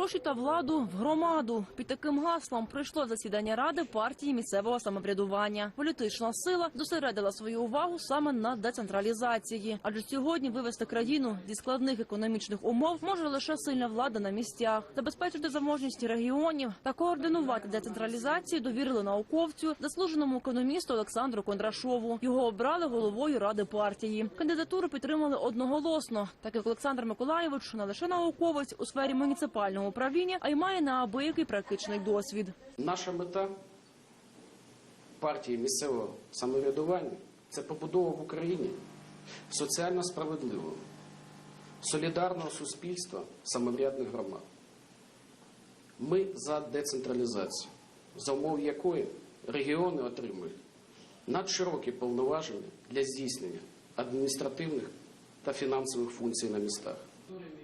Гроші та владу в громаду. Під таким гаслом прийшло засідання ради партії місцевого самоврядування. Політична сила зосередила свою увагу саме на децентралізації. Адже сьогодні вивести країну зі складних економічних умов може лише сильна влада на місцях. Забезпечити заможність регіонів та координувати децентралізацію довірили науковцю, заслуженому економісту Олександру Кондрашову. Його обрали головою ради партії. Кандидатуру підтримали одноголосно, так як Олександр Миколаєвич не лише науковець у сфері муніципального управління, а й має неабиякий практичний досвід. Наша мета партії місцевого самоврядування це побудова в Україні соціально справедливого, солідарного суспільства самоврядних громад. Ми за децентралізацію, за умов якої регіони отримують надширокі повноваження для здійснення адміністративних та фінансових функцій на містах.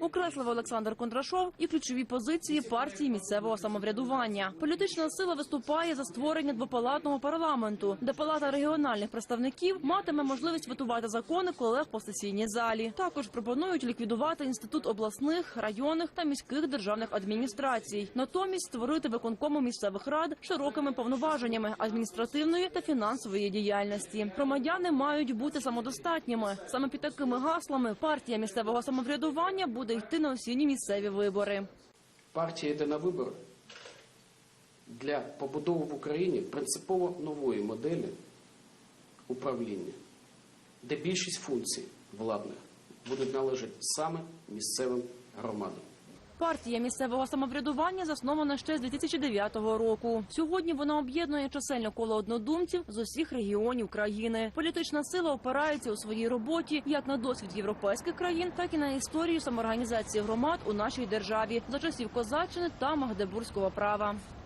Окреслив Олександр Кондрашов і ключові позиції партії місцевого самоврядування. Політична сила виступає за створення двопалатного парламенту, де палата регіональних представників матиме можливість витувати закони колег по сесійній залі. Також пропонують ліквідувати інститут обласних, районних та міських державних адміністрацій, натомість створити виконкому місцевих рад широкими повноваженнями адміністративної та фінансової діяльності. Громадяни мають бути самодостатніми. Саме під такими гаслами партія місцевого самоврядування буде йти на осінні місцеві вибори. Партія йде на вибори для побудови в Україні принципово нової моделі управління, де більшість функцій владних будуть належати саме місцевим громадам. Партія місцевого самоврядування заснована ще з 2009 року. Сьогодні вона об'єднує чисельне коло однодумців з усіх регіонів країни. Політична сила опирається у своїй роботі як на досвід європейських країн, так і на історію самоорганізації громад у нашій державі за часів козаччини та магдебурзького права.